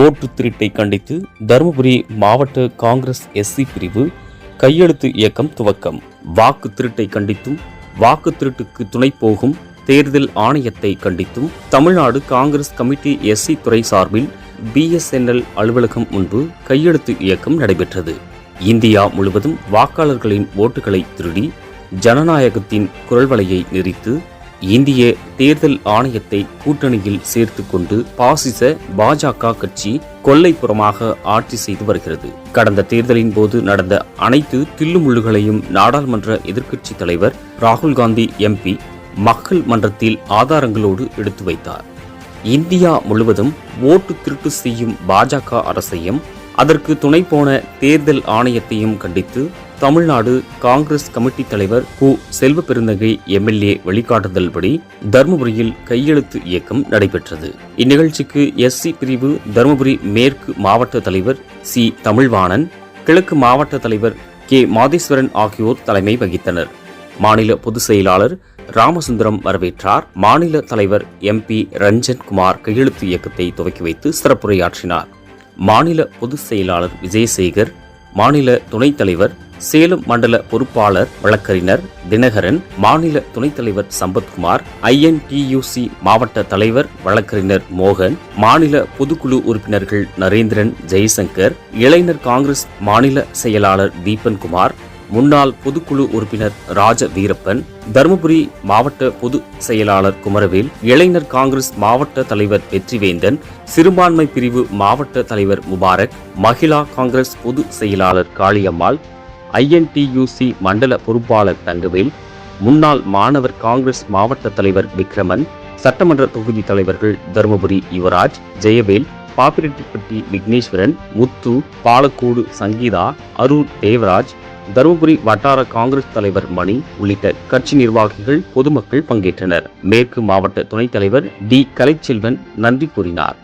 ஓட்டு திருட்டை கண்டித்து தருமபுரி மாவட்ட காங்கிரஸ் எஸ்சி பிரிவு கையெழுத்து இயக்கம் துவக்கம். வாக்கு திருட்டை கண்டித்தும் வாக்கு திருட்டுக்கு துணை போகும் தேர்தல் ஆணையத்தை கண்டித்தும் தமிழ்நாடு காங்கிரஸ் கமிட்டி எஸ்சி துறை சார்பில் பிஎஸ்என்எல் அலுவலகம் முன்பு கையெழுத்து இயக்கம் நடைபெற்றது. இந்தியா முழுவதும் வாக்காளர்களின் ஓட்டுகளை திருடி ஜனநாயகத்தின் குரல்வலையை நெறித்து இந்திய தேர்தல் ஆணையத்தை கூட்டணியில் சேர்த்து கொண்டு பாசிச பாஜக கட்சி கொல்லைப்புறமாக ஆட்சி செய்து வருகிறது. கடந்த தேர்தலின் போது நடந்த அனைத்து தில்லுமுள்ளுகளையும் நாடாளுமன்ற எதிர்க்கட்சி தலைவர் ராகுல் காந்தி எம்பி மக்கள் மன்றத்தில் ஆதாரங்களோடு எடுத்து வைத்தார். இந்தியா முழுவதும் ஓட்டு திருட்டு செய்யும் பாஜக அரசையும் அதற்கு துணை போன தேர்தல் ஆணையத்தையும் கண்டித்து தமிழ்நாடு காங்கிரஸ் கமிட்டி தலைவர் கு. செல்வ பெருந்தகை எம்எல்ஏ வழிகாட்டுதல்படி தருமபுரியில் கையெழுத்து இயக்கம் நடைபெற்றது. இந்நிகழ்ச்சிக்கு எஸ்சி பிரிவு தருமபுரி மேற்கு மாவட்ட தலைவர் சி. தமிழ்வாணன் கிழக்கு மாவட்ட தலைவர் கே. மாதேஸ்வரன் ஆகியோர் தலைமை வகித்தனர். மாநில பொதுச் செயலாளர் ராமசுந்தரம் வரவேற்றார். மாநில தலைவர் எம்பி ரஞ்சன் குமார் கையெழுத்து இயக்கத்தை துவக்கி வைத்து சிறப்புரையாற்றினார். மாநில பொதுச் செயலாளர் விஜயசேகர் மாநில துணைத் தலைவர் சேலம் மண்டல பொறுப்பாளர் வழக்கறிஞர் தினகரன் மாநில துணைத் தலைவர் சம்பத்குமார் ஐஎன்டியூசி மாவட்ட தலைவர் வழக்கறிஞர் மோகன் மாநில பொதுக்குழு உறுப்பினர்கள் நரேந்திரன் ஜெய்சங்கர் இளைஞர் காங்கிரஸ் மாநில செயலாளர் தீபன்குமார் முன்னாள் பொதுக்குழு உறுப்பினர் ராஜ வீரப்பன் தருமபுரி மாவட்ட பொது செயலாளர் குமரவேல் இளைஞர் காங்கிரஸ் மாவட்ட தலைவர் வெற்றிவேந்தன் சிறுபான்மை பிரிவு மாவட்ட தலைவர் முபாரக் மகிழா காங்கிரஸ் பொது செயலாளர் காளியம்மாள் ஐஎன்டியூசி மண்டல பொறுப்பாளர் தங்கவேல் முன்னாள் மாணவர் காங்கிரஸ் மாவட்ட தலைவர் விக்ரமன் சட்டமன்ற தொகுதி தலைவர்கள் தருமபுரி யுவராஜ் ஜெயவேல் பாப்பிரெட்டிப்பட்டி விக்னேஸ்வரன் முத்து பாலக்கோடு சங்கீதா அரூர் தேவராஜ் தருமபுரி வட்டார காங்கிரஸ் தலைவர் மணி உள்ளிட்ட கட்சி நிர்வாகிகள் பொதுமக்கள் பங்கேற்றனர். மேற்கு மாவட்ட துணைத் தலைவர் டி கலைச்செல்வன் நன்றி கூறினார்.